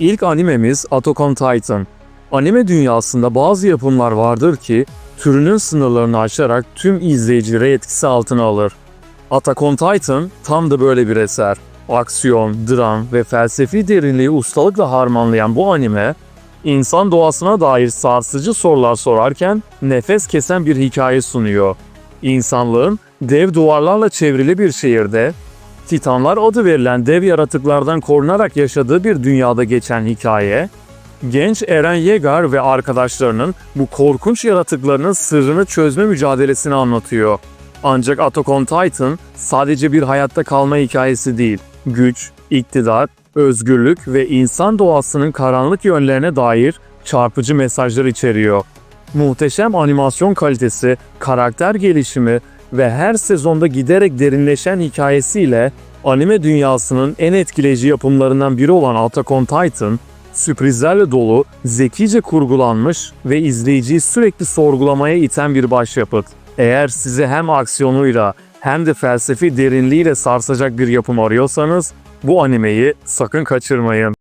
İlk animemiz Attack on Titan. Anime dünyasında bazı yapımlar vardır ki türünün sınırlarını aşarak tüm izleyicileri etkisi altına alır. Attack on Titan tam da böyle bir eser. Aksiyon, dram ve felsefi derinliği ustalıkla harmanlayan bu anime, insan doğasına dair sarsıcı sorular sorarken nefes kesen bir hikaye sunuyor. İnsanlığın dev duvarlarla çevrili bir şehirde, Titanlar adı verilen dev yaratıklardan korunarak yaşadığı bir dünyada geçen hikaye, genç Eren Yeager ve arkadaşlarının bu korkunç yaratıklarının sırrını çözme mücadelesini anlatıyor. Ancak Attack on Titan sadece bir hayatta kalma hikayesi değil, güç, iktidar, özgürlük ve insan doğasının karanlık yönlerine dair çarpıcı mesajlar içeriyor. Muhteşem animasyon kalitesi, karakter gelişimi ve her sezonda giderek derinleşen hikayesiyle anime dünyasının en etkileyici yapımlarından biri olan Attack on Titan, sürprizlerle dolu, zekice kurgulanmış ve izleyiciyi sürekli sorgulamaya iten bir başyapıt. Eğer sizi hem aksiyonuyla hem de felsefi derinliğiyle sarsacak bir yapım arıyorsanız bu animeyi sakın kaçırmayın.